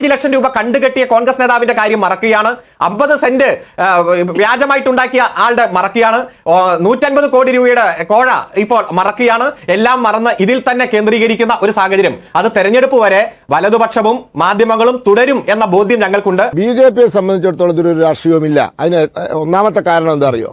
അഞ്ച് ലക്ഷം രൂപ കണ്ടുകെട്ടിയ കോൺഗ്രസ് നേതാവിന്റെ കാര്യം മറക്കുകയാണ്. അമ്പത് സെന്റ് വ്യാജമായിട്ടുണ്ടാക്കിയ ആളുടെ മറക്കുകയാണ്. നൂറ്റൻപത് കോടി രൂപയുടെ കോഴ ഇപ്പോൾ മറക്കുകയാണ്. എല്ലാം മറന്ന് ഇതിൽ തന്നെ കേന്ദ്രീകരിക്കുന്ന ഒരു സാഹചര്യം. അത് തെരഞ്ഞെടുപ്പ് വരെ വലതുപക്ഷവും മാധ്യമങ്ങളും തുടരും എന്ന ബോധ്യം ഞങ്ങൾക്കുണ്ട്. ബി ജെ പിയെ സംബന്ധിച്ചിടത്തോളം ഇതൊരു രാഷ്ട്രീയവുമില്ല. അതിന് ഒന്നാമത്തെ കാരണം എന്താ അറിയോ?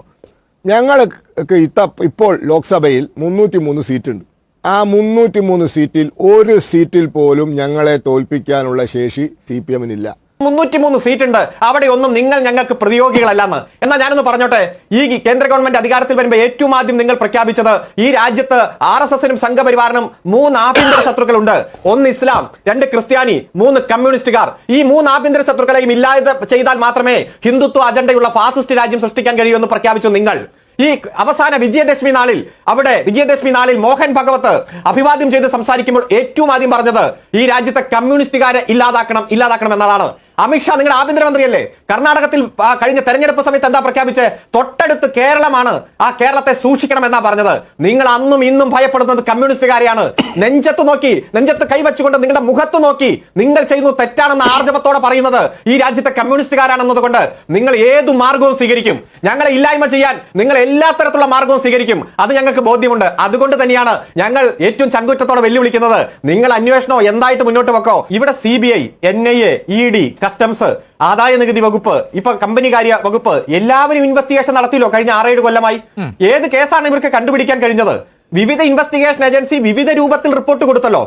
ഞങ്ങൾക്ക് ഇത്ത ഇപ്പോൾ ലോക്സഭയിൽ മുന്നൂറ്റി മൂന്ന് സീറ്റുണ്ട്. ആ മുന്നൂറ്റി മൂന്ന് സീറ്റിൽ ഒരു സീറ്റിൽ പോലും ഞങ്ങളെ തോൽപ്പിക്കാനുള്ള ശേഷി സി പി എമ്മിനില്ല. മുന്നൂറ്റിമൂന്ന് സീറ്റ് ഉണ്ട് അവിടെ ഒന്നും നിങ്ങൾ ഞങ്ങൾക്ക് പ്രതിയോഗികളല്ലെന്ന്. എന്നാൽ ഞാനൊന്ന് പറഞ്ഞോട്ടെ. ഈ കേന്ദ്ര ഗവൺമെന്റ് അധികാരത്തിൽ വരുമ്പോൾ ഏറ്റവും ആദ്യം നിങ്ങൾ പ്രഖ്യാപിച്ചത് ഈ രാജ്യത്ത് ആർ എസ് എസിനും സംഘപരിവാറിനും മൂന്ന് ആഭ്യന്തര ശത്രുക്കളുണ്ട്. ഒന്ന് ഇസ്ലാം രണ്ട് ക്രിസ്ത്യാനി മൂന്ന് കമ്മ്യൂണിസ്റ്റുകാർ. ഈ മൂന്ന് ആഭ്യന്തര ശത്രുക്കളെയും ഇല്ലാതെ ചെയ്താൽ മാത്രമേ ഹിന്ദുത്വ അജണ്ടയുള്ള ഫാസിസ്റ്റ് രാജ്യം സൃഷ്ടിക്കാൻ കഴിയൂ എന്ന് പ്രഖ്യാപിച്ചു നിങ്ങൾ. ഈ അവസാന വിജയദശമി നാളിൽ അവിടെ വിജയദശമി നാളിൽ മോഹൻ ഭഗവത് അഭിവാദ്യം ചെയ്ത് സംസാരിക്കുമ്പോൾ ഏറ്റവും ആദ്യം പറഞ്ഞത് ഈ രാജ്യത്തെ കമ്മ്യൂണിസ്റ്റുകാരെ ഇല്ലാതാക്കണം ഇല്ലാതാക്കണം എന്നതാണ്. അമിത്ഷാ നിങ്ങളുടെ ആഭ്യന്തരമന്ത്രിയല്ലേ? കർണാടകത്തിൽ കഴിഞ്ഞ തെരഞ്ഞെടുപ്പ് സമയത്ത് എന്താ പ്രഖ്യാപിച്ച്? തൊട്ടടുത്ത് കേരളമാണ് ആ കേരളത്തെ സൂക്ഷിക്കണം എന്നാ പറഞ്ഞത്. നിങ്ങൾ അന്നും ഇന്നും ഭയപ്പെടുന്നത് കമ്മ്യൂണിസ്റ്റുകാരെയാണ്. നെഞ്ചത്ത് നോക്കി നെഞ്ചത്ത് കൈവച്ചുകൊണ്ട് നിങ്ങളുടെ മുഖത്ത് നോക്കി നിങ്ങൾ ചെയ്യുന്നു തെറ്റാണെന്ന് ആർജവത്തോടെ പറയുന്നത് ഈ രാജ്യത്തെ കമ്മ്യൂണിസ്റ്റുകാരാണെന്നതുകൊണ്ട് നിങ്ങൾ ഏതു മാർഗവും സ്വീകരിക്കും. ഞങ്ങളെ ഇല്ലായ്മ ചെയ്യാൻ നിങ്ങൾ എല്ലാ തരത്തിലുള്ള മാർഗവും സ്വീകരിക്കും. അത് ഞങ്ങൾക്ക് ബോധ്യമുണ്ട്. അതുകൊണ്ട് തന്നെയാണ് ഞങ്ങൾ ഏറ്റവും ചങ്കുറ്റത്തോടെ വെല്ലുവിളിക്കുന്നത്. നിങ്ങൾ അന്വേഷണോ എന്തായിട്ട് മുന്നോട്ട് വെക്കോ? ഇവിടെ C B I N I A E D customs ആദായ നികുതി വകുപ്പ് ഇപ്പൊ കമ്പനി കാര്യ വകുപ്പ് എല്ലാവരും ഇൻവെസ്റ്റിഗേഷൻ നടത്തിയല്ലോ കഴിഞ്ഞ ആറേഴ് കൊല്ലമായി. ഏത് കേസാണ് ഇവർക്ക് കണ്ടുപിടിക്കാൻ കഴിഞ്ഞത്? വിവിധ ഇൻവെസ്റ്റിഗേഷൻ ഏജൻസി വിവിധ രൂപത്തിൽ റിപ്പോർട്ട് കൊടുത്തല്ലോ.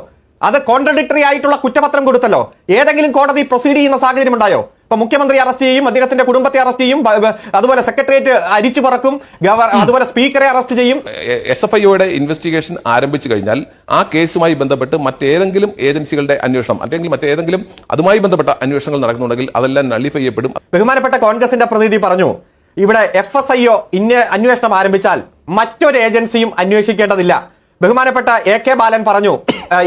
അത് കോൺട്രഡിക്ടറി ആയിട്ടുള്ള കുറ്റപത്രം കൊടുത്തല്ലോ. ഏതെങ്കിലും കോടതി പ്രൊസീഡ് ചെയ്യുന്ന സാഹചര്യം ഉണ്ടായോ ഇപ്പൊ മുഖ്യമന്ത്രി അറസ്റ്റ് ചെയ്യും അദ്ദേഹത്തിന്റെ കുടുംബത്തെ അറസ്റ്റ് ചെയ്യും അതുപോലെ സെക്രട്ടേറിയറ്റ് അരിച്ചു പറക്കും അതുപോലെ സ്പീക്കറെ അറസ്റ്റ് ചെയ്യും. എസ് എഫ് ഐയുടെ ഇൻവെസ്റ്റിഗേഷൻ ആരംഭിച്ചു കഴിഞ്ഞാൽ ആ കേസുമായി ബന്ധപ്പെട്ട് മറ്റേതെങ്കിലും ഏജൻസികളുടെ അന്വേഷണം അല്ലെങ്കിൽ മറ്റേതെങ്കിലും അതുമായി ബന്ധപ്പെട്ട അന്വേഷണങ്ങൾ നടക്കുന്നുണ്ടെങ്കിൽ അതെല്ലാം നള്ളിഫൈ ചെയ്യപ്പെടും. ബഹുമാനപ്പെട്ട കോൺഗ്രസിന്റെ പ്രതിനിധി പറഞ്ഞു ഇവിടെ എഫ് എസ് ഐ ഒ ഇന്ന അന്വേഷണം ആരംഭിച്ചാൽ മറ്റൊരു ഏജൻസിയും അന്വേഷിക്കേണ്ടതില്ല. ബഹുമാനപ്പെട്ട എ കെ ബാലൻ പറഞ്ഞു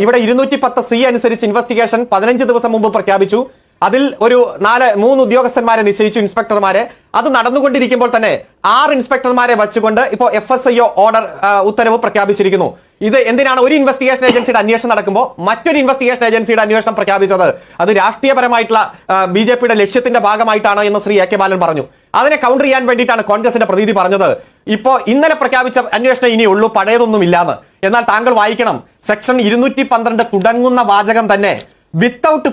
ഇവിടെ ഇരുന്നൂറ്റി പത്ത് സി അനുസരിച്ച് ഇൻവെസ്റ്റിഗേഷൻ പതിനഞ്ച് ദിവസം മുമ്പ് പ്രഖ്യാപിച്ചു. അതിൽ ഒരു നാല് മൂന്ന് ഉദ്യോഗസ്ഥന്മാരെ നിശ്ചയിച്ചു ഇൻസ്പെക്ടർമാരെ. അത് നടന്നുകൊണ്ടിരിക്കുമ്പോൾ തന്നെ ആറ് ഇൻസ്പെക്ടർമാരെ വച്ചുകൊണ്ട് ഇപ്പോൾ എഫ് എസ് ഐ ഓർഡർ ഉത്തരവ് പ്രഖ്യാപിച്ചിരിക്കുന്നു. ഇത് എന്തിനാണ് ഒരു ഇൻവെസ്റ്റിഗേഷൻ ഏജൻസിയുടെ അന്വേഷണം നടക്കുമ്പോൾ മറ്റൊരു ഇൻവെസ്റ്റിഗേഷൻ ഏജൻസിയുടെ അന്വേഷണം പ്രഖ്യാപിച്ചത്? അത് രാഷ്ട്രീയപരമായിട്ടുള്ള ബി ജെ പിയുടെ ലക്ഷ്യത്തിന്റെ ഭാഗമായിട്ടാണ് എന്ന് ശ്രീ എ കെ ബാലൻ പറഞ്ഞു. അതിനെ കൗണ്ടർ ചെയ്യാൻ വേണ്ടിയിട്ടാണ് കോൺഗ്രസിന്റെ പ്രതിനിധി പറഞ്ഞത്. ഇപ്പോ ഇന്നലെ പ്രഖ്യാപിച്ച അന്വേഷണം ഇനിയുള്ളൂ പഴയതൊന്നും ഇല്ലാന്ന് എന്നാൽ താങ്കൾ വായിക്കണം. സെക്ഷൻ ഇരുന്നൂറ്റി പന്ത്രണ്ട് തുടങ്ങുന്ന വാചകം തന്നെ without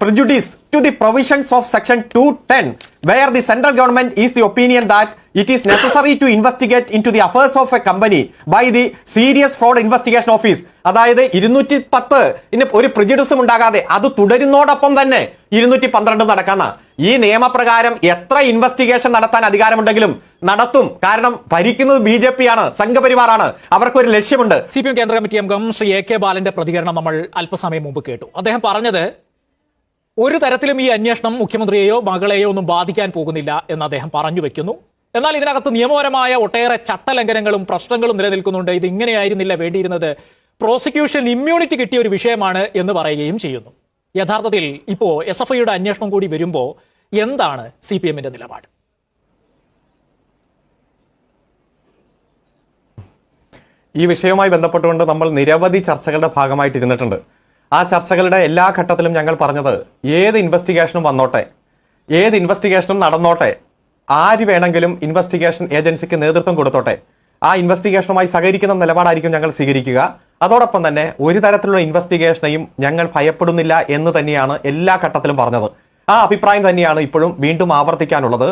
prejudice to the provisions of section 210 where the central government is the opinion that it is necessary to investigate into the affairs of a company by the serious fraud investigation office അതായത് ഇരുന്നൂറ്റി പത്ത് ഇനി ഒരു പ്രിജിഡിസും ഉണ്ടാകാതെ അത് തുടരുന്നതോടൊപ്പം തന്നെ ഇരുന്നൂറ്റി പന്ത്രണ്ട് നടക്കാന്ന ഈ നിയമപ്രകാരം എത്ര ഇൻവെസ്റ്റിഗേഷൻ നടത്താൻ അധികാരമുണ്ടെങ്കിലും നടത്തും. കാരണം ഭരിക്കുന്നത് ബി ജെ പി ആണ് സംഘപരിവാറാണ്. അവർക്കൊരു ലക്ഷ്യമുണ്ട്. സി പി എം കേന്ദ്ര കമ്മിറ്റി അംഗം ശ്രീ എ കെ ബാലന്റെ പ്രതികരണം നമ്മൾ അല്പസമയം മുമ്പ് കേട്ടു. അദ്ദേഹം പറഞ്ഞത് ഒരു തരത്തിലും ഈ അന്വേഷണം മുഖ്യമന്ത്രിയെയോ മകളെയോ ഒന്നും ബാധിക്കാൻ പോകുന്നില്ല എന്ന് അദ്ദേഹം പറഞ്ഞു വെക്കുന്നു. എന്നാൽ ഇതിനകത്ത് നിയമപരമായ ഒട്ടേറെ ചട്ടലംഘനങ്ങളും പ്രശ്നങ്ങളും നിലനിൽക്കുന്നുണ്ട്. ഇത് ഇങ്ങനെയായിരുന്നില്ല വേണ്ടിയിരുന്നത്. പ്രോസിക്യൂഷൻ ഇമ്മ്യൂണിറ്റി കിട്ടിയ ഒരു വിഷയമാണ് എന്ന് പറയുകയും ചെയ്യുന്നു. യഥാർത്ഥത്തിൽ ഇപ്പോ എസ് എഫ് ഐയുടെ അന്വേഷണം കൂടി വരുമ്പോൾ എന്താണ് സി പി എമ്മിന്റെ നിലപാട്? ഈ വിഷയവുമായി ബന്ധപ്പെട്ടുകൊണ്ട് നമ്മൾ നിരവധി ചർച്ചകളുടെ ഭാഗമായിട്ട് ഇരുന്നിട്ടുണ്ട്. ആ ചർച്ചകളുടെ എല്ലാ ഘട്ടത്തിലും ഞങ്ങൾ പറഞ്ഞത് ഏത് ഇൻവെസ്റ്റിഗേഷനും വന്നോട്ടെ ഏത് ഇൻവെസ്റ്റിഗേഷനും നടന്നോട്ടെ ആര് വേണമെങ്കിലും ഇൻവെസ്റ്റിഗേഷൻ ഏജൻസിക്ക് നേതൃത്വം കൊടുത്തോട്ടെ ആ ഇൻവെസ്റ്റിഗേഷനുമായി സഹകരിക്കുന്ന നിലപാടായിരിക്കും ഞങ്ങൾ സ്വീകരിക്കുക. അതോടൊപ്പം തന്നെ ഒരു തരത്തിലുള്ള ഇൻവെസ്റ്റിഗേഷനെയും ഞങ്ങൾ ഭയപ്പെടുന്നില്ല എന്ന് തന്നെയാണ് എല്ലാ ഘട്ടത്തിലും പറഞ്ഞത്. ആ അഭിപ്രായം തന്നെയാണ് ഇപ്പോഴും വീണ്ടും ആവർത്തിക്കാനുള്ളത്.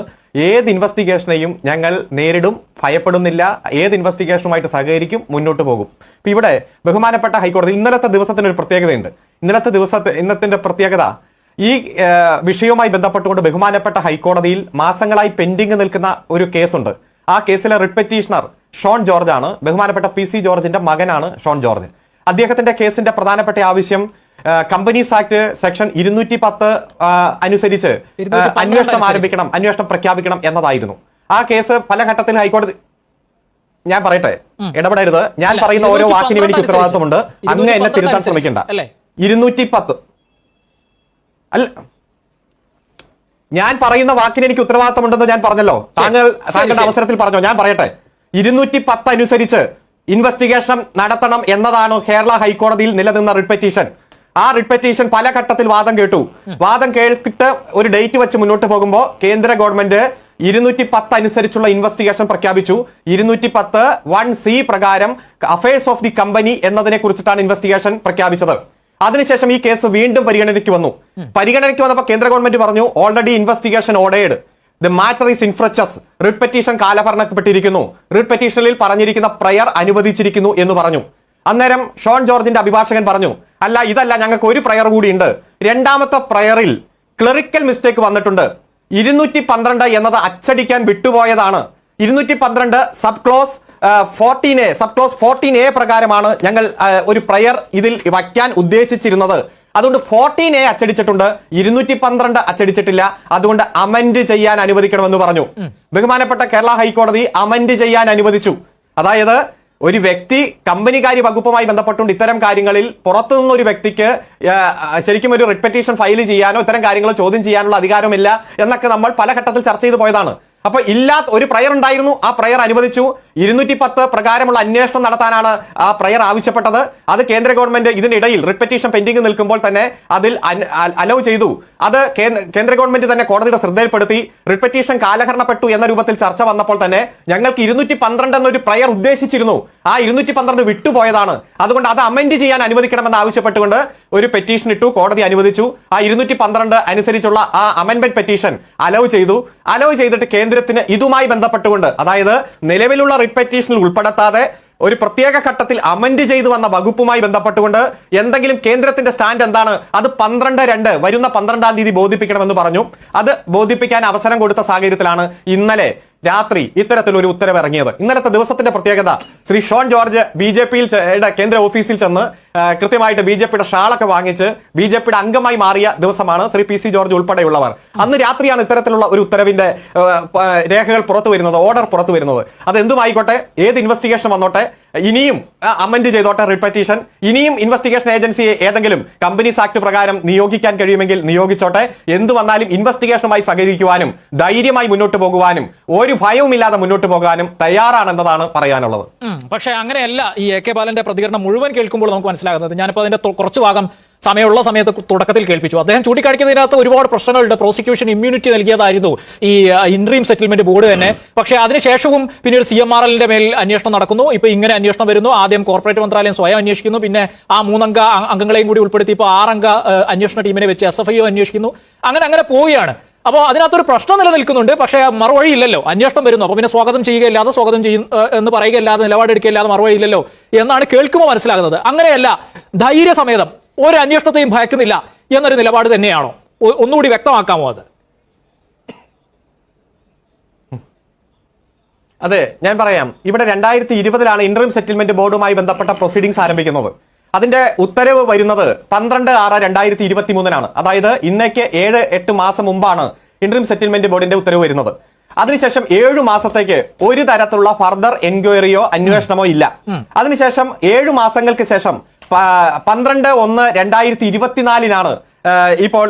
ഏത് ഇൻവെസ്റ്റിഗേഷനെയും ഞങ്ങൾ നേരിടും ഭയപ്പെടുന്നില്ല. ഏത് ഇൻവെസ്റ്റിഗേഷനുമായിട്ട് സഹകരിക്കും മുന്നോട്ട് പോകും. ഇപ്പൊ ഇവിടെ ബഹുമാനപ്പെട്ട ഹൈക്കോടതി ഇന്നലത്തെ ദിവസത്തിന് ഒരു പ്രത്യേകതയുണ്ട്. ഇന്നലത്തെ ദിവസത്തെ ഇന്നത്തിന്റെ പ്രത്യേകത ഈ വിഷയവുമായി ബന്ധപ്പെട്ടുകൊണ്ട് ബഹുമാനപ്പെട്ട ഹൈക്കോടതിയിൽ മാസങ്ങളായി പെൻഡിങ് നിൽക്കുന്ന ഒരു കേസുണ്ട്. ആ കേസിലെ റിട്ട് ഷോൺ ജോർജ് ആണ് ബഹുമാനപ്പെട്ട പി സി ജോർജിന്റെ മകനാണ് ഷോൺ ജോർജ്. അദ്ദേഹത്തിന്റെ കേസിന്റെ പ്രധാനപ്പെട്ട ആവശ്യം കമ്പനീസ് ആക്ട് സെക്ഷൻ ഇരുന്നൂറ്റി പത്ത് അനുസരിച്ച് അന്വേഷണം ആരംഭിക്കണം അന്വേഷണം പ്രഖ്യാപിക്കണം എന്നതായിരുന്നു. ആ കേസ് പല ഘട്ടത്തിൽ ഹൈക്കോടതി ഞാൻ പറയട്ടെ ഇടപെടരുത്. ഞാൻ പറയുന്ന ഓരോ 212 വാക്കിനും എനിക്ക് ഉത്തരവാദിത്തമുണ്ട് ഉത്തരവാദിത്വമുണ്ട്. അങ്ങ് എന്നെ തിരുത്താൻ ശ്രമിക്കണ്ട? ഇരുന്നൂറ്റി പത്ത് അല്ല. ഞാൻ പറയുന്ന വാക്കിന് എനിക്ക് ഉത്തരവാദിത്തമുണ്ടെന്ന് ഞാൻ പറഞ്ഞല്ലോ. താങ്കൾ താങ്കളുടെ അവസരത്തിൽ പറഞ്ഞോ. ഞാൻ പറയട്ടെ. ഇരുന്നൂറ്റി പത്ത് അനുസരിച്ച് ഇൻവെസ്റ്റിഗേഷൻ നടത്തണം എന്നതാണ് കേരള ഹൈക്കോടതിയിൽ നിലനിന്ന റിട്ട് പെറ്റീഷൻ ആ റിട്ട് പെറ്റീഷൻ പല ഘട്ടത്തിൽ വാദം കേട്ടു. വാദം കേൾക്കിട്ട് ഒരു ഡേറ്റ് വെച്ച് മുന്നോട്ട് പോകുമ്പോൾ കേന്ദ്ര ഗവൺമെന്റ് ഇരുന്നൂറ്റി പത്ത് അനുസരിച്ചുള്ള ഇൻവെസ്റ്റിഗേഷൻ പ്രഖ്യാപിച്ചു. ഇരുന്നൂറ്റി പത്ത് വൺ സി പ്രകാരം അഫയേഴ്സ് ഓഫ് ദി കമ്പനി എന്നതിനെ കുറിച്ചിട്ടാണ് ഇൻവെസ്റ്റിഗേഷൻ പ്രഖ്യാപിച്ചത്. അതിനുശേഷം ഈ കേസ് വീണ്ടും പരിഗണനയ്ക്ക് വന്നു. പരിഗണനയ്ക്ക് വന്നപ്പോൾ കേന്ദ്ര ഗവൺമെന്റ് പറഞ്ഞു already investigation ordered the matter is infructuous writ petition കാലഭരണപ്പെട്ടിരിക്കുന്നു. Writ പെറ്റീഷനിൽ പറഞ്ഞിരിക്കുന്ന പ്രയർ അനുവദിച്ചിരിക്കുന്നു എന്ന് പറഞ്ഞു. അന്നേരം ഷോൺ ജോർജിന്റെ അഭിഭാഷകൻ പറഞ്ഞു അല്ല ഇതല്ല ഞങ്ങൾക്ക് ഒരു പ്രയർ കൂടിയുണ്ട്. രണ്ടാമത്തെ പ്രയറിൽ ക്ലറിക്കൽ മിസ്റ്റേക്ക് വന്നിട്ടുണ്ട്. ഇരുന്നൂറ്റി പന്ത്രണ്ട് എന്നത് അച്ചടിക്കാൻ വിട്ടുപോയതാണ്. ഇരുന്നൂറ്റി പന്ത്രണ്ട് sub clause fourteen A sub clause fourteen A പ്രകാരമാണ് ഞങ്ങൾ ഒരു പ്രയർ ഇതിൽ വയ്ക്കാൻ ഉദ്ദേശിച്ചിരുന്നത്. അതുകൊണ്ട് ഫോർട്ടീൻ എ അച്ചടിച്ചിട്ടുണ്ട്. ഇരുന്നൂറ്റി പന്ത്രണ്ട് അച്ചടിച്ചിട്ടില്ല. അതുകൊണ്ട് അമെന്റ് ചെയ്യാൻ അനുവദിക്കണമെന്ന് പറഞ്ഞു. ബഹുമാനപ്പെട്ട കേരള ഹൈക്കോടതി അമെന്റ് ചെയ്യാൻ അനുവദിച്ചു. അതായത് ഒരു വ്യക്തി കമ്പനികാര്യ വകുപ്പുമായി ബന്ധപ്പെട്ടുകൊണ്ട് ഇത്തരം കാര്യങ്ങളിൽ പുറത്തുനിന്ന് ഒരു വ്യക്തിക്ക് ശരിക്കും ഒരു റിപ്പറ്റീഷൻ ഫയൽ ചെയ്യാനോ ഇത്തരം കാര്യങ്ങൾ ചോദ്യം ചെയ്യാനുള്ള അധികാരമില്ല എന്നൊക്കെ നമ്മൾ പല ഘട്ടത്തിൽ ചർച്ച ചെയ്തു പോയതാണ്. അപ്പൊ ഇല്ലാത്ത ഒരു പ്രയർ ഉണ്ടായിരുന്നു. ആ പ്രയർ അനുവദിച്ചു. ഇരുന്നൂറ്റി പത്ത് പ്രകാരമുള്ള അന്വേഷണം നടത്താനാണ് ആ പ്രയർ ആവശ്യപ്പെട്ടത്. അത് കേന്ദ്ര ഗവൺമെന്റ് ഇതിനിടയിൽ റിപ്പറ്റീഷൻ പെൻഡിംഗ് നിൽക്കുമ്പോൾ തന്നെ അതിൽ അലോ ചെയ്തു. അത് കേന്ദ്ര ഗവൺമെന്റ് തന്നെ കോടതിയുടെ ശ്രദ്ധയിൽപ്പെടുത്തി. റിപ്പറ്റീഷൻ കാലഹരണപ്പെട്ടു എന്ന രൂപത്തിൽ ചർച്ച വന്നപ്പോൾ തന്നെ ഞങ്ങൾക്ക് ഇരുന്നൂറ്റി പന്ത്രണ്ട് എന്നൊരു പ്രയർ ഉദ്ദേശിച്ചിരുന്നു. ആ ഇരുന്നൂറ്റി പന്ത്രണ്ട് വിട്ടുപോയതാണ്. അതുകൊണ്ട് അത് അമെന്റ് ചെയ്യാൻ അനുവദിക്കണമെന്ന് ആവശ്യപ്പെട്ടുകൊണ്ട് ഒരു പെറ്റീഷൻ ഇട്ടു കോടതി അനുവദിച്ചു. ആ ഇരുന്നൂറ്റി പന്ത്രണ്ട് അനുസരിച്ചുള്ള ആ അമെന്റ്മെന്റ് പെറ്റീഷൻ അലോ ചെയ്തു. അലോ ചെയ്തിട്ട് കേന്ദ്രത്തിന് ഇതുമായി ബന്ധപ്പെട്ടുകൊണ്ട് അതായത് നിലവിലുള്ള റിപ്പറ്റീഷനിൽ ഉൾപ്പെടുത്താതെ ഒരു പ്രത്യേക ഘട്ടത്തിൽ അമെന്റ് ചെയ്തു വന്ന വകുപ്പുമായി ബന്ധപ്പെട്ടുകൊണ്ട് എന്തെങ്കിലും കേന്ദ്രത്തിന്റെ സ്റ്റാൻഡ് എന്താണ്? അത് പന്ത്രണ്ട് രണ്ട് വരുന്ന പന്ത്രണ്ടാം തീയതി ബോധിപ്പിക്കണമെന്ന് പറഞ്ഞു. അത് ബോധിപ്പിക്കാൻ അവസരം കൊടുത്ത സാഹചര്യത്തിലാണ് ഇന്നലെ രാത്രി ഇത്തരത്തിലൊരു ഉത്തരവ് ഇറങ്ങിയത് ഇന്നലത്തെ ദിവസത്തിന്റെ പ്രത്യേകത ശ്രീ ഷോൺ ജോർജ് ബി ജെ പിയിൽ കേന്ദ്ര ഓഫീസിൽ ചെന്ന് കൃത്യമായിട്ട് ബി ജെ പിയുടെ ഷാളൊക്കെ വാങ്ങിച്ച് ബി ജെ പിയുടെ അംഗമായി മാറിയ ദിവസമാണ് ശ്രീ പി സി ജോർജ് ഉൾപ്പെടെയുള്ളവർ. അന്ന് രാത്രിയാണ് ഇത്തരത്തിലുള്ള ഒരു ഉത്തരവിന്റെ രേഖകൾ പുറത്തു വരുന്നത് ഓർഡർ പുറത്തു വരുന്നത്. അത് എന്തുമായിക്കോട്ടെ ഏത് ഇൻവെസ്റ്റിഗേഷൻ വന്നോട്ടെ ഇനിയും അമെന്റ് ചെയ്തോട്ടെ റിപ്പറ്റീഷൻ ഇനിയും ഇൻവെസ്റ്റിഗേഷൻ ഏജൻസിയെ ഏതെങ്കിലും കമ്പനീസ് ആക്ട് പ്രകാരം നിയോഗിക്കാൻ കഴിയുമെങ്കിൽ നിയോഗിച്ചോട്ടെ. എന്തു വന്നാലും ഇൻവെസ്റ്റിഗേഷനുമായി സഹകരിക്കുവാനും ധൈര്യമായി മുന്നോട്ട് പോകുവാനും ഒരു ഭയവുമില്ലാതെ മുന്നോട്ട് പോകാനും തയ്യാറാണെന്നതാണ് പറയാനുള്ളത്. പക്ഷേ അങ്ങനെയല്ല ഈ എ കെ ബാലന്റെ പ്രതികരണം മുഴുവൻ കേൾക്കുമ്പോൾ നമുക്ക് മനസ്സിലാകുന്നത്. ഞാനിപ്പോൾ അതിന്റെ കുറച്ച് ഭാഗം സമയമുള്ള സമയത്ത് തുടക്കത്തിൽ കേൾപ്പിച്ചു. അദ്ദേഹം ചൂണ്ടിക്കാണിക്കുന്നതിനകത്ത് ഒരുപാട് പ്രശ്നങ്ങളുണ്ട്. പ്രോസിക്യൂഷൻ ഇമ്മ്യൂണിറ്റി നൽകിയതായിരുന്നു ഈ ഇൻട്രീം സെറ്റിൽമെന്റ് ബോർഡ് തന്നെ. പക്ഷേ അതിനുശേഷവും പിന്നീട് സി എം ആർ എല്ലിന്റെ മേൽ അന്വേഷണം നടക്കുന്നു. ഇപ്പൊ ഇങ്ങനെ അന്വേഷണം വരുന്നു. ആദ്യം കോർപ്പറേറ്റ് മന്ത്രാലയം സ്വയം അന്വേഷിക്കുന്നു. പിന്നെ ആ മൂന്നംഗ അംഗങ്ങളെയും കൂടി ഉൾപ്പെടുത്തി ഇപ്പോൾ ആറംഗ അന്വേഷണ ടീമിനെ വെച്ച് എസ് എഫ് ഐ അന്വേഷിക്കുന്നു. അങ്ങനെ അങ്ങനെ പോവുകയാണ്. അപ്പോൾ അതിനകത്തൊരു പ്രശ്നം നിലനിൽക്കുന്നുണ്ട്. പക്ഷേ മറുവഴി ഇല്ലല്ലോ അന്വേഷണം വരുന്നു. അപ്പോൾ പിന്നെ സ്വാഗതം ചെയ്യുകയില്ലാതെ സ്വാഗതം ചെയ്യും എന്ന് പറയുകയില്ലാതെ നിലപാടെടുക്കുകയില്ലാതെ മറുവഴി ഇല്ലല്ലോ എന്നാണ് കേൾക്കുമ്പോൾ മനസ്സിലാകുന്നത്. അങ്ങനെയല്ല ധൈര്യസമേതം. ഒരു അന്വേഷണത്തെയും ഭയക്കുന്നില്ല എന്നൊരു നിലപാട് തന്നെയാണോ? ഒന്നുകൂടി വ്യക്തമാക്കാമോ അത്? അതെ ഞാൻ പറയാം. ഇവിടെ രണ്ടായിരത്തി ഇരുപതിലാണ് ഇന്റർം സെറ്റിൽമെന്റ് ബോർഡുമായി ബന്ധപ്പെട്ട പ്രൊസീഡിങ്സ് ആരംഭിക്കുന്നത്. അതിന്റെ ഉത്തരവ് വരുന്നത് പന്ത്രണ്ട് ആറ് രണ്ടായിരത്തി ഇരുപത്തി മൂന്നിനാണ് അതായത് ഇന്നേക്ക് ഏഴ് എട്ട് മാസം മുമ്പാണ് ഇന്റർം സെറ്റിൽമെന്റ് ബോർഡിന്റെ ഉത്തരവ് വരുന്നത്. അതിനുശേഷം ഏഴു മാസത്തേക്ക് ഒരു തരത്തിലുള്ള ഫർദർ എൻക്വയറിയോ അന്വേഷണമോ ഇല്ല. അതിനുശേഷം ഏഴു മാസങ്ങൾക്ക് ശേഷം പന്ത്രണ്ട് ഒന്ന് രണ്ടായിരത്തി ഇരുപത്തിനാലിനാണ് ഇപ്പോൾ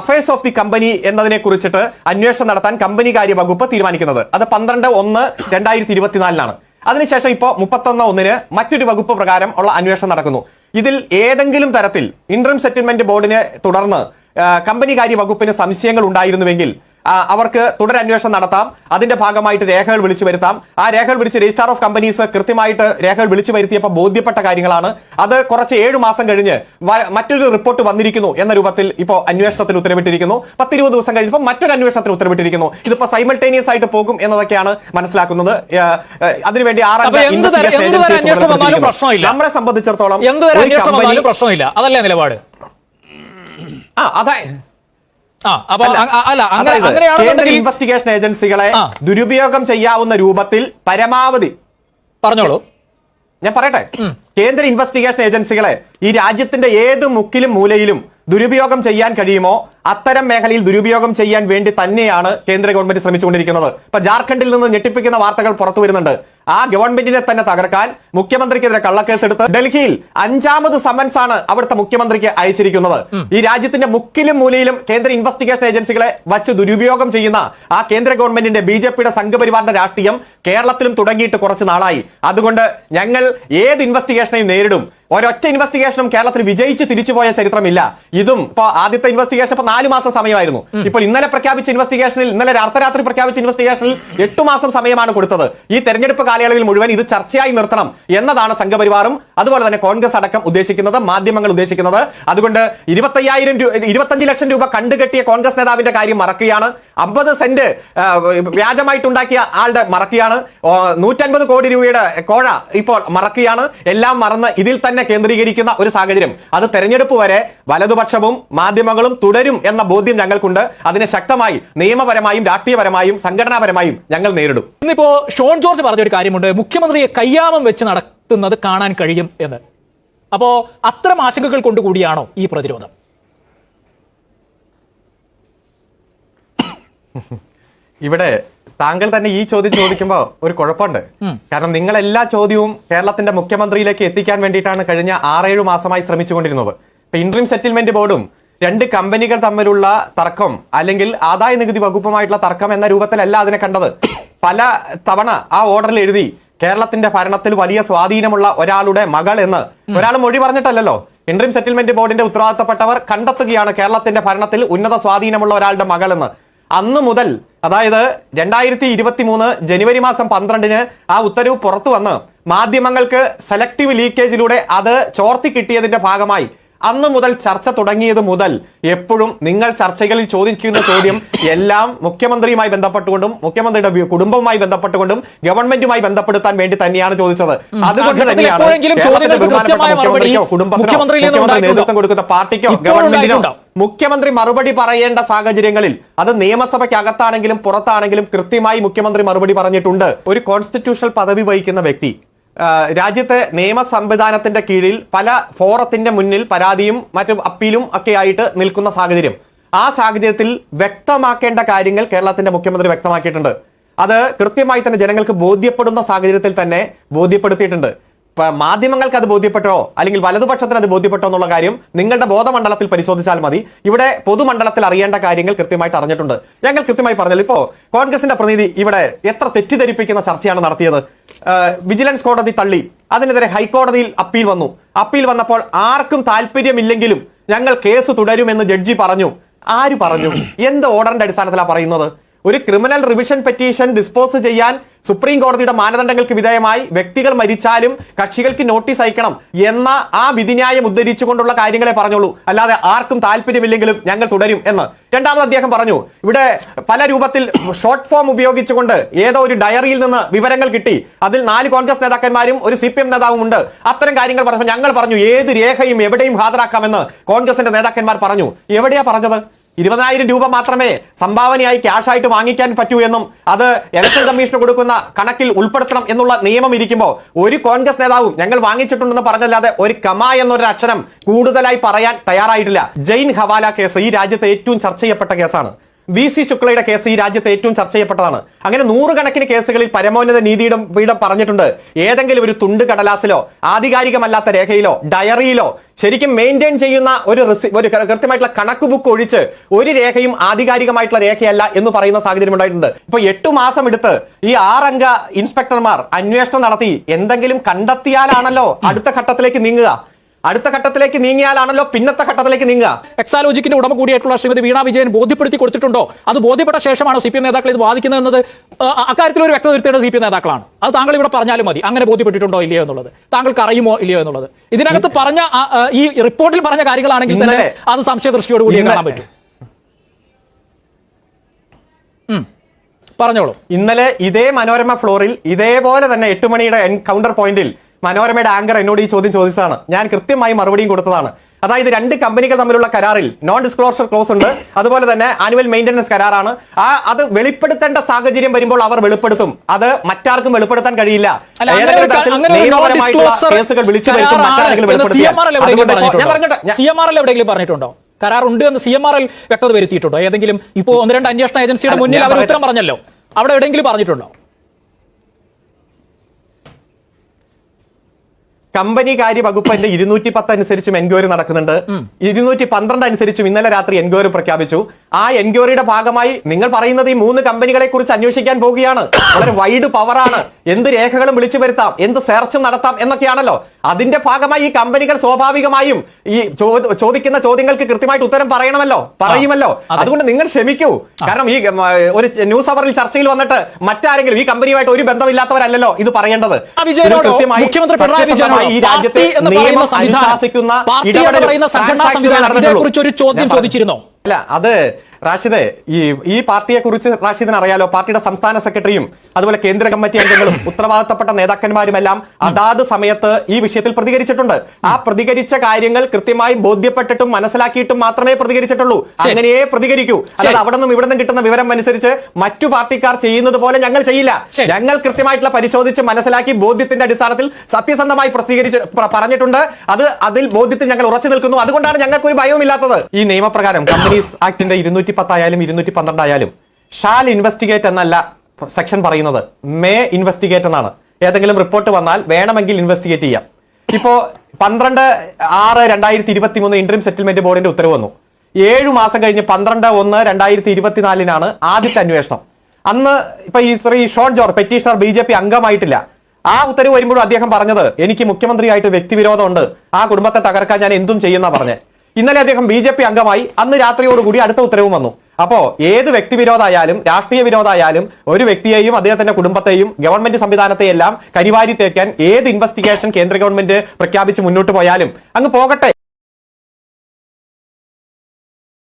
അഫയേഴ്സ് ഓഫ് ദി കമ്പനി എന്നതിനെ കുറിച്ചിട്ട് അന്വേഷണം നടത്താൻ കമ്പനി കാര്യ വകുപ്പ് തീരുമാനിക്കുന്നത്. അത് പന്ത്രണ്ട് ഒന്ന് രണ്ടായിരത്തി ഇരുപത്തിനാലിനാണ് അതിനുശേഷം ഇപ്പോൾ മുപ്പത്തൊന്ന് ഒന്നിന് മറ്റൊരു വകുപ്പ് പ്രകാരം ഉള്ള അന്വേഷണം നടക്കുന്നു. ഇതിൽ ഏതെങ്കിലും തരത്തിൽ ഇന്റർം സെറ്റിൽമെന്റ് ബോർഡിനെ തുടർന്ന് കമ്പനി കാര്യ വകുപ്പിന് സംശയങ്ങൾ ഉണ്ടായിരുന്നുവെങ്കിൽ അവർക്ക് തുടരന്വേഷണം നടത്താം. അതിന്റെ ഭാഗമായിട്ട് രേഖകൾ വിളിച്ചു വരുത്താം. ആ രേഖകൾ വിളിച്ച് രജിസ്ട്രാർ ഓഫ് കമ്പനീസ് കൃത്യമായിട്ട് രേഖകൾ വിളിച്ചു വരുത്തിയപ്പോൾ ബോധ്യപ്പെട്ട കാര്യങ്ങളാണ്. അത് കുറച്ച് ഏഴു മാസം കഴിഞ്ഞ് മറ്റൊരു റിപ്പോർട്ട് വന്നിരിക്കുന്നു എന്ന രൂപത്തിൽ ഇപ്പോൾ അന്വേഷണത്തിന് ഉത്തരവിട്ടിരിക്കുന്നു. പത്തിരുപത് ദിവസം കഴിഞ്ഞപ്പോൾ മറ്റൊരു അന്വേഷണത്തിന് ഉത്തരവിട്ടിരിക്കുന്നു. ഇതിപ്പോ സൈമൾട്ടേനിയസ് ആയിട്ട് പോകും എന്നതൊക്കെയാണ് മനസ്സിലാക്കുന്നത്. അതിനുവേണ്ടി ആറ്. നമ്മളെ സംബന്ധിച്ചിടത്തോളം പ്രശ്നമില്ല. അതല്ലേ നിലപാട്? ആ അതായത് കേന്ദ്ര ഇൻവെസ്റ്റിഗേഷൻ ഏജൻസികളെ ദുരുപയോഗം ചെയ്യാവുന്ന രൂപത്തിൽ പരമാവധി പറഞ്ഞോളൂ. ഞാൻ പറയട്ടെ? കേന്ദ്ര ഇൻവെസ്റ്റിഗേഷൻ ഏജൻസികളെ ഈ രാജ്യത്തിന്റെ ഏത് മുക്കിലും മൂലയിലും ദുരുപയോഗം ചെയ്യാൻ കഴിയുമോ അത്തരം മേഖലയിൽ ദുരുപയോഗം ചെയ്യാൻ വേണ്ടി തന്നെയാണ് കേന്ദ്ര ഗവൺമെന്റ് ശ്രമിച്ചുകൊണ്ടിരിക്കുന്നത്. ഇപ്പൊ ജാർഖണ്ഡിൽ നിന്ന് ഞെട്ടിപ്പിക്കുന്ന വാർത്തകൾ പുറത്തു വരുന്നുണ്ട്. ആ ഗവൺമെന്റിനെ തന്നെ തകർക്കാൻ മുഖ്യമന്ത്രിക്കെതിരെ കള്ളക്കേസ് എടുത്ത് ഡൽഹിയിൽ അഞ്ചാമത് സമൻസ് ആണ് അവിടുത്തെ മുഖ്യമന്ത്രിക്ക് അയച്ചിരിക്കുന്നത്. ഈ രാജ്യത്തിന്റെ മുക്കിലും മൂലയിലും കേന്ദ്ര ഇൻവെസ്റ്റിഗേഷൻ ഏജൻസികളെ വച്ച് ദുരുപയോഗം ചെയ്യുന്ന ആ കേന്ദ്ര ഗവൺമെന്റിന്റെ ബി ജെ പിയുടെ സംഘപരിവാറിന്റെ രാഷ്ട്രീയം കേരളത്തിലും തുടങ്ങിയിട്ട് കുറച്ച് നാളായി. അതുകൊണ്ട് ഞങ്ങൾ ഏത് ഇൻവെസ്റ്റിഗേഷനെയും നേരിടും. ഒരൊറ്റ ഇൻവെസ്റ്റിഗേഷനും കേരളത്തിൽ വിജയിച്ച് തിരിച്ചുപോയ ചരിത്രമില്ല. ഇതും ഇപ്പൊ ആദ്യത്തെ ഇൻവെസ്റ്റിഗേഷൻ ഇപ്പൊ നാല് മാസം സമയമായിരുന്നു. ഇപ്പോൾ ഇന്നലെ പ്രഖ്യാപിച്ച ഇൻവെസ്റ്റിഗേഷനിൽ ഇന്നലെ അർദ്ധരാത്രി പ്രഖ്യാപിച്ച ഇൻവെസ്റ്റിഗേഷനിൽ എട്ടു മാസം സമയമാണ് കൊടുത്തത്. ഈ തെരഞ്ഞെടുപ്പ് കാലയളവിൽ മുഴുവൻ ഇത് ചർച്ചയായി നിർത്തണം എന്നതാണ് സംഘപരിവാറും അതുപോലെ തന്നെ കോൺഗ്രസ് അടക്കം ഉദ്ദേശിക്കുന്നത് മാധ്യമങ്ങൾ ഉദ്ദേശിക്കുന്നത്. അതുകൊണ്ട് ഇരുപത്തയ്യായിരം രൂപ ഇരുപത്തഞ്ച് ലക്ഷം രൂപ കണ്ടുകെട്ടിയ കോൺഗ്രസ് നേതാവിന്റെ കാര്യം മറക്കുകയാണ്. അമ്പത് സെന്റ് വ്യാജമായിട്ടുണ്ടാക്കിയ ആളുടെ മറക്കുകയാണ് നൂറ്റൻപത് കോടി രൂപയുടെ കോഴ ഇപ്പോൾ മറക്കുകയാണ് എല്ലാം മറന്ന് ഇതിൽ തന്നെ കേന്ദ്രീകരിക്കുന്ന ഒരു സാഹചര്യം. അത് തെരഞ്ഞെടുപ്പ് വരെ വലതുപക്ഷവും മാധ്യമങ്ങളും തുടരും എന്ന ബോധ്യം ഞങ്ങൾക്കുണ്ട്. അതിനെ ശക്തമായി നിയമപരമായും രാഷ്ട്രീയപരമായും സംഘടനാപരമായും ഞങ്ങൾ നേരിടും. ഇന്നിപ്പോ ഷോൺ ജോർജ് പറഞ്ഞ ഒരു കാര്യമുണ്ട്. മുഖ്യമന്ത്രിയെ കയ്യാമം വെച്ച് നടത്തുന്നത് കാണാൻ കഴിയും എന്ന്. അപ്പോ അത്തരം ആശങ്കകൾ കൊണ്ടുകൂടിയാണോ ഈ പ്രതിരോധം? ഇവിടെ താങ്കൾ തന്നെ ഈ ചോദ്യം ചോദിക്കുമ്പോൾ ഒരു കുഴപ്പമുണ്ട്. കാരണം നിങ്ങൾ എല്ലാ ചോദ്യവും കേരളത്തിന്റെ മുഖ്യമന്ത്രിയിലേക്ക് എത്തിക്കാൻ വേണ്ടിയിട്ടാണ് കഴിഞ്ഞ ആറേഴു മാസമായി ശ്രമിച്ചുകൊണ്ടിരുന്നത്. ഇപ്പൊ ഇൻട്രീം സെറ്റിൽമെന്റ് ബോർഡും രണ്ട് കമ്പനികൾ തമ്മിലുള്ള തർക്കം അല്ലെങ്കിൽ ആദായ നികുതി വകുപ്പുമായിട്ടുള്ള തർക്കം എന്ന രൂപത്തിലല്ല അതിനെ കണ്ടത്. പല തവണ ആ ഓർഡറിൽ എഴുതി കേരളത്തിന്റെ ഭരണത്തിൽ വലിയ സ്വാധീനമുള്ള ഒരാളുടെ മകൾ എന്ന്. ഒരാൾ മൊഴി പറഞ്ഞിട്ടല്ലല്ലോ. ഇൻട്രീം സെറ്റിൽമെന്റ് ബോർഡിന്റെ ഉത്തരവാദിത്തപ്പെട്ടവർ കണ്ടെത്തുകയാണ് കേരളത്തിന്റെ ഭരണത്തിൽ ഉന്നത സ്വാധീനമുള്ള ഒരാളുടെ മകൾ എന്ന്. അന്ന് മുതൽ അതായത് രണ്ടായിരത്തി ഇരുപത്തി മൂന്ന് ജനുവരി മാസം പന്ത്രണ്ടിന് ആ ഉത്തരവ് പുറത്തു വന്ന് മാധ്യമങ്ങൾക്ക് സെലക്ടീവ് ലീക്കേജിലൂടെ അത് ചോർത്തി കിട്ടിയതിന്റെ ഭാഗമായി അന്ന് മുതൽ ചർച്ച തുടങ്ങിയത് മുതൽ എപ്പോഴും നിങ്ങൾ ചർച്ചകളിൽ ചോദിക്കുന്ന ചോദ്യം എല്ലാം മുഖ്യമന്ത്രിയുമായി ബന്ധപ്പെട്ടുകൊണ്ടും മുഖ്യമന്ത്രിയുടെ കുടുംബവുമായി ബന്ധപ്പെട്ടുകൊണ്ടും ഗവൺമെന്റുമായി ബന്ധപ്പെടുത്താൻ വേണ്ടി തന്നെയാണ് ചോദിച്ചത്. അതുകൊണ്ട് തന്നെയാണ് കുടുംബത്തിനോ? നേതൃത്വം കൊടുക്കുന്ന പാർട്ടിക്കോ ഗവൺമെന്റിനോ മുഖ്യമന്ത്രി മറുപടി പറയേണ്ട സാഹചര്യങ്ങളിൽ അത് നിയമസഭയ്ക്കകത്താണെങ്കിലും പുറത്താണെങ്കിലും കൃത്യമായി മുഖ്യമന്ത്രി മറുപടി പറഞ്ഞിട്ടുണ്ട്. ഒരു കോൺസ്റ്റിറ്റ്യൂഷണൽ പദവി വഹിക്കുന്ന വ്യക്തി രാജ്യത്തെ നിയമ സംവിധാനത്തിന്റെ കീഴിൽ പല ഫോറത്തിന്റെ മുന്നിൽ പരാതിയും മറ്റു അപ്പീലും ഒക്കെ ആയിട്ട് നിൽക്കുന്ന സാഹചര്യം. ആ സാഹചര്യത്തിൽ വ്യക്തമാക്കേണ്ട കാര്യങ്ങൾ കേരളത്തിന്റെ മുഖ്യമന്ത്രി വ്യക്തമാക്കിയിട്ടുണ്ട്. അത് കൃത്യമായി തന്നെ ജനങ്ങൾക്ക് ബോധ്യപ്പെടുന്ന സാഹചര്യത്തിൽ തന്നെ ബോധ്യപ്പെടുത്തിയിട്ടുണ്ട്. മാധ്യമങ്ങൾക്ക് അത് ബോധ്യപ്പെട്ടോ? അല്ലെങ്കിൽ വലതുപക്ഷത്തിന് അത് ബോധ്യപ്പെട്ടോ എന്നുള്ള കാര്യം നിങ്ങളുടെ ബോധമണ്ഡലത്തിൽ പരിശോധിച്ചാൽ മതി. ഇവിടെ പൊതുമണ്ഡലത്തിൽ അറിയേണ്ട കാര്യങ്ങൾ കൃത്യമായിട്ട് അറിഞ്ഞിട്ടുണ്ട്. ഞങ്ങൾ കൃത്യമായി പറഞ്ഞല്ലോ. ഇപ്പോ കോൺഗ്രസിന്റെ പ്രതിനിധി ഇവിടെ എത്ര തെറ്റിദ്ധരിപ്പിക്കുന്ന ചർച്ചയാണ് നടത്തിയത്. വിജിലൻസ് കോടതി തള്ളി. അതിനെതിരെ ഹൈക്കോടതിയിൽ അപ്പീൽ വന്നു. അപ്പീൽ വന്നപ്പോൾ ആർക്കും താല്പര്യമില്ലെങ്കിലും ഞങ്ങൾ കേസ് തുടരുമെന്ന് ജഡ്ജി പറഞ്ഞു. ആര് പറഞ്ഞു? എന്ത് ഓർഡറിന്റെ അടിസ്ഥാനത്തിലാണ് പറയുന്നത്? ഒരു ക്രിമിനൽ റിവിഷൻ പെറ്റീഷൻ ഡിസ്പോസ് ചെയ്യാൻ സുപ്രീം കോടതിയുടെ മാനദണ്ഡങ്ങൾക്ക് വിധേയമായി വ്യക്തികൾ മരിച്ചാലും കക്ഷികൾക്ക് നോട്ടീസ് അയക്കണം എന്ന ആ വിധിന്യായം ഉദ്ധരിച്ചുകൊണ്ടുള്ള കാര്യങ്ങളെ പറഞ്ഞോളൂ. അല്ലാതെ ആർക്കും താല്പര്യമില്ലെങ്കിലും ഞങ്ങൾ തുടരും എന്ന്. രണ്ടാമത് അദ്ദേഹം പറഞ്ഞു ഇവിടെ പല രൂപത്തിൽ ഷോർട്ട് ഫോം ഉപയോഗിച്ചുകൊണ്ട് ഏതോ ഒരു ഡയറിയിൽ നിന്ന് വിവരങ്ങൾ കിട്ടി. അതിൽ നാല് കോൺഗ്രസ് നേതാക്കന്മാരും ഒരു സി പി എം നേതാവും ഉണ്ട്. അത്തരം കാര്യങ്ങൾ പറഞ്ഞപ്പോൾ ഞങ്ങൾ പറഞ്ഞു ഏത് രേഖയും എവിടെയും ഹാജരാക്കാമെന്ന് കോൺഗ്രസിന്റെ നേതാക്കന്മാർ പറഞ്ഞു. എവിടെയാ പറഞ്ഞത്? ഇരുപതിനായിരം രൂപ മാത്രമേ സംഭാവനയായി ക്യാഷായിട്ട് വാങ്ങിക്കാൻ പറ്റൂ എന്നും അത് ഇലക്ഷൻ കമ്മീഷന് കൊടുക്കുന്ന കണക്കിൽ ഉൾപ്പെടുത്തണം എന്നുള്ള നിയമം ഇരിക്കുമ്പോൾ ഒരു കോൺഗ്രസ് നേതാവും ഞങ്ങൾ വാങ്ങിച്ചിട്ടുണ്ടെന്ന് പറഞ്ഞല്ലാതെ ഒരു കമ എന്നൊരു അക്ഷരം കൂടുതലായി പറയാൻ തയ്യാറായിട്ടില്ല. ജെയിൻ ഹവാല കേസ് ഈ രാജ്യത്തെ ഏറ്റവും ചർച്ച ചെയ്യപ്പെട്ട കേസാണ്. വി സി ശുക്ലയുടെ കേസ് ഈ രാജ്യത്ത് ഏറ്റവും ചർച്ച ചെയ്യപ്പെട്ടതാണ്. അങ്ങനെ നൂറുകണക്കിന് കേസുകളിൽ പരമോന്നത നീതിയുടെ പീഠം പറഞ്ഞിട്ടുണ്ട്. ഏതെങ്കിലും ഒരു തുണ്ട് കടലാസിലോ ആധികാരികമല്ലാത്ത രേഖയിലോ ഡയറിയിലോ ശരിക്കും മെയിന്റെയിൻ ചെയ്യുന്ന ഒരു ഒരു കൃത്യമായിട്ടുള്ള കണക്ക് ബുക്ക് ഒഴിച്ച് ഒരു രേഖയും ആധികാരികമായിട്ടുള്ള രേഖയല്ല എന്ന് പറയുന്ന സാഹചര്യം ഉണ്ടായിട്ടുണ്ട്. ഇപ്പൊ എട്ടു മാസം എടുത്ത് ഈ ആറംഗ ഇൻസ്പെക്ടർമാർ അന്വേഷണം നടത്തി എന്തെങ്കിലും കണ്ടെത്തിയാലാണല്ലോ അടുത്ത ഘട്ടത്തിലേക്ക് നീങ്ങുക. അടുത്ത ഘട്ടത്തിലേക്ക് നീങ്ങിയാലാണല്ലോ പിന്നത്തെ ഘട്ടത്തിലേക്ക് നീങ്ങുക. എക്സാലോജിക്കിന്റെ ഉടമ കൂടിയായിട്ടുള്ള ശ്രീമതി വീണ വിജയൻ ബോധ്യപ്പെടുത്തി കൊടുത്തിട്ടുണ്ടോ? അത് ബോധ്യപ്പെട്ട ശേഷമാണോ സി പി എം നേതാക്കൾ ഇത് വാദിക്കുന്നത് എന്നത് അക്കാര്യത്തിൽ ഒരു വ്യക്തത വരുത്തേണ്ടത് സി പി എം നേതാക്കളാണ്. അത് താങ്കൾ ഇവിടെ പറഞ്ഞാലും മതി. അങ്ങനെ ബോധ്യപ്പെട്ടിട്ടുണ്ടോ ഇല്ലയോ എന്നുള്ളത്. താങ്കൾക്ക് അറിയുമോ ഇല്ലയോ എന്നുള്ളത്. ഇതിനകത്ത് പറഞ്ഞ ഈ റിപ്പോർട്ടിൽ പറഞ്ഞ കാര്യങ്ങളാണെങ്കിൽ തന്നെ അത് സംശയ ദൃഷ്ടിയോട് കൂടി കാണാൻ പറ്റും. പറഞ്ഞോളൂ. ഇന്നലെ ഇതേ മനോരമ ഫ്ലോറിൽ ഇതേപോലെ തന്നെ എട്ട് മണിയുടെ കൗണ്ടർ പോയിന്റിൽ മനോരമയുടെ ആങ്കർ എന്നോട് ഈ ചോദ്യം ചോദിച്ചതാണ്. ഞാൻ കൃത്യമായി മറുപടിയും കൊടുത്തതാണ്. അതായത് രണ്ട് കമ്പനികൾ തമ്മിലുള്ള കരാറിൽ നോൺ ഡിസ്ക്ലോഷർ ക്ലോസ് ഉണ്ട്. അതുപോലെ തന്നെ ആനുവൽ മെയിന്റനൻസ് കരാറാണ്. ആ അത് വെളിപ്പെടുത്തേണ്ട സാഹചര്യം വരുമ്പോൾ അവർ വെളിപ്പെടുത്തും. അത് മറ്റാർക്കും വെളിപ്പെടുത്താൻ കഴിയില്ല. അല്ല, അങ്ങനെ ഏതെങ്കിലും ഒരു ക- തരത്തിൽ അങ്ങനെ ഒരു non നിയമപരമായിട്ടുള്ള disclosure കേസുകൾ വിളിച്ചു വരുത്തും കരാറാണ്. മറ്റാരെങ്കിലും എന്ന് വെളിപ്പെടുത്തിയാൽ. CMR എവിടെയെങ്കിലും അതുകൊണ്ട് ഇപ്പോ- ഞാൻ പറഞ്ഞിട്ടുണ്ടോ? പറഞ്ഞിട്ട് ഞാൻ- CMR പറഞ്ഞിട്ടുണ്ടോ? കരാർ ഉണ്ട് എന്ന് സി എം ആർ എൽ വ്യക്തത വരുത്തിയിട്ടുണ്ടോ? ഏതെങ്കിലും ഇപ്പോൾ ഒന്ന് രണ്ട് അന്വേഷണ ഏജൻസിയുടെ മുന്നിൽ അവർ ഉത്തരം പറഞ്ഞല്ലോ. അവിടെ എവിടെയെങ്കിലും പറഞ്ഞിട്ടുണ്ടോ? കമ്പനി കാര്യ വകുപ്പിന്റെ ഇരുന്നൂറ്റി പത്ത് അനുസരിച്ചും എൻക്വയറി നടക്കുന്നുണ്ട്. ഇരുന്നൂറ്റി പന്ത്രണ്ട് അനുസരിച്ചും ഇന്നലെ രാത്രി എൻക്വയറി പ്രഖ്യാപിച്ചു. ആ എൻക്വയറിയുടെ ഭാഗമായി നിങ്ങൾ പറയുന്നത് ഈ മൂന്ന് കമ്പനികളെ കുറിച്ച് അന്വേഷിക്കാൻ പോവുകയാണ് വളരെ വൈഡ് പവറാണ് എന്ത് രേഖകളും വിളിച്ചു വരുത്താം. എന്ത് സെർച്ചും നടത്താം എന്നൊക്കെയാണല്ലോ അതിന്റെ ഭാഗമായി ഈ കമ്പനികൾ സ്വാഭാവികമായും ഈ ചോദിക്കുന്ന ചോദ്യങ്ങൾക്ക് കൃത്യമായിട്ട് ഉത്തരം പറയണമല്ലോ പറയുമല്ലോ. അതുകൊണ്ട് നിങ്ങൾ ക്ഷമിക്കൂ. കാരണം ഈ ഒരു ന്യൂസ് അവറിൽ ചർച്ചയിൽ വന്നിട്ട് മറ്റാരെങ്കിലും ഈ കമ്പനിയുമായിട്ട് ഒരു ബന്ധമില്ലാത്തവരല്ലോ ഇത് പറയേണ്ടത്. മുഖ്യമന്ത്രി പിണറായി ഈ രാജ്യത്തെ നിയമം അനുശാസിക്കുന്ന ഒരു ചോദ്യം ചോദിച്ചിരുന്നോ? അല്ല അത് റാഷിദ് ഈ ഈ പാർട്ടിയെ കുറിച്ച് റാഷിദിന് അറിയാലോ പാർട്ടിയുടെ സംസ്ഥാന സെക്രട്ടറിയും അതുപോലെ കേന്ദ്ര കമ്മിറ്റി അംഗങ്ങളും ഉത്തരവാദിത്തപ്പെട്ട നേതാക്കന്മാരുമെല്ലാം അതാത് സമയത്ത് ഈ വിഷയത്തിൽ പ്രതികരിച്ചിട്ടുണ്ട്. ആ പ്രതികരിച്ച കാര്യങ്ങൾ കൃത്യമായി ബോധ്യപ്പെട്ടിട്ടും മനസ്സിലാക്കിയിട്ടും മാത്രമേ പ്രതികരിച്ചിട്ടുള്ളൂ. അങ്ങനെയെ പ്രതികരിക്കൂ. അല്ലാതെ അവിടെ നിന്നും ഇവിടെ നിന്നും കിട്ടുന്ന വിവരം അനുസരിച്ച് മറ്റു പാർട്ടിക്കാർ ചെയ്യുന്നത് പോലെ ഞങ്ങൾ ചെയ്യില്ല. ഞങ്ങൾ കൃത്യമായിട്ടുള്ള പരിശോധിച്ച് മനസ്സിലാക്കി ബോധ്യത്തിന്റെ അടിസ്ഥാനത്തിൽ സത്യസന്ധമായി പ്രസിദ്ധീകരിച്ച് പറഞ്ഞിട്ടുണ്ട്. അത് അതിൽ ബോധ്യത്തിൽ ഞങ്ങൾ ഉറച്ചു നിൽക്കുന്നു. അതുകൊണ്ടാണ് ഞങ്ങൾക്ക് ഒരു ഭയവും ഇല്ലാത്തത് ഈ നിയമപ്രകാരം കമ്പനീസ് ആക്ടിന്റെ ഇരുന്നൂറ്റി പത്തായാലും ഇരുന്നൂറ്റി പന്ത്രണ്ടായാലും ഷാൽ ഇൻവെസ്റ്റിഗേറ്റ് എന്നല്ല സെക്ഷൻ പറയുന്നത്. മേ ഇൻവെസ്റ്റിഗേറ്റ് എന്നാണ്. ഏതെങ്കിലും റിപ്പോർട്ട് വന്നാൽ വേണമെങ്കിൽ ഇൻവെസ്റ്റിഗേറ്റ് ചെയ്യാം. ഇപ്പോ പന്ത്രണ്ട് ആറ് രണ്ടായിരത്തി ഇരുപത്തി മൂന്ന് ഇന്റർം സെറ്റിൽമെന്റ് ബോർഡിന്റെ ഉത്തരവ് വന്നു. ഏഴു മാസം കഴിഞ്ഞ് പന്ത്രണ്ട് ഒന്ന് രണ്ടായിരത്തി ഇരുപത്തിനാലിനാണ് ആദ്യത്തെ അന്വേഷണം. അന്ന് ഇപ്പൊ ഈ Shri Shone George petitioner B J P അംഗമായിട്ടില്ല. ആ ഉത്തരവ് വരുമ്പോഴും അദ്ദേഹം പറഞ്ഞത് എനിക്ക് മുഖ്യമന്ത്രിയായിട്ട് വ്യക്തിവിരോധമുണ്ട്. ആ കുടുംബത്തെ തകർക്കാൻ ഞാൻ എന്തും ചെയ്യുന്ന പറഞ്ഞ്. ഇന്നലെ അദ്ദേഹം ബി ജെ പി അംഗമായി. അന്ന് രാത്രിയോടുകൂടി അടുത്ത ഉത്തരവും വന്നു. അപ്പോ ഏത് വ്യക്തി വ്യക്തിവിരോധമായാലും രാഷ്ട്രീയ വിരോധമായാലും ഒരു വ്യക്തിയെയും അദ്ദേഹത്തിന്റെ കുടുംബത്തെയും ഗവൺമെന്റ് സംവിധാനത്തെയെല്ലാം കരിവാരി തേക്കാൻ ഏത് ഇൻവെസ്റ്റിഗേഷൻ കേന്ദ്ര ഗവൺമെന്റ് പ്രഖ്യാപിച്ച് മുന്നോട്ട് പോയാലും അങ്ങ് പോകട്ടെ.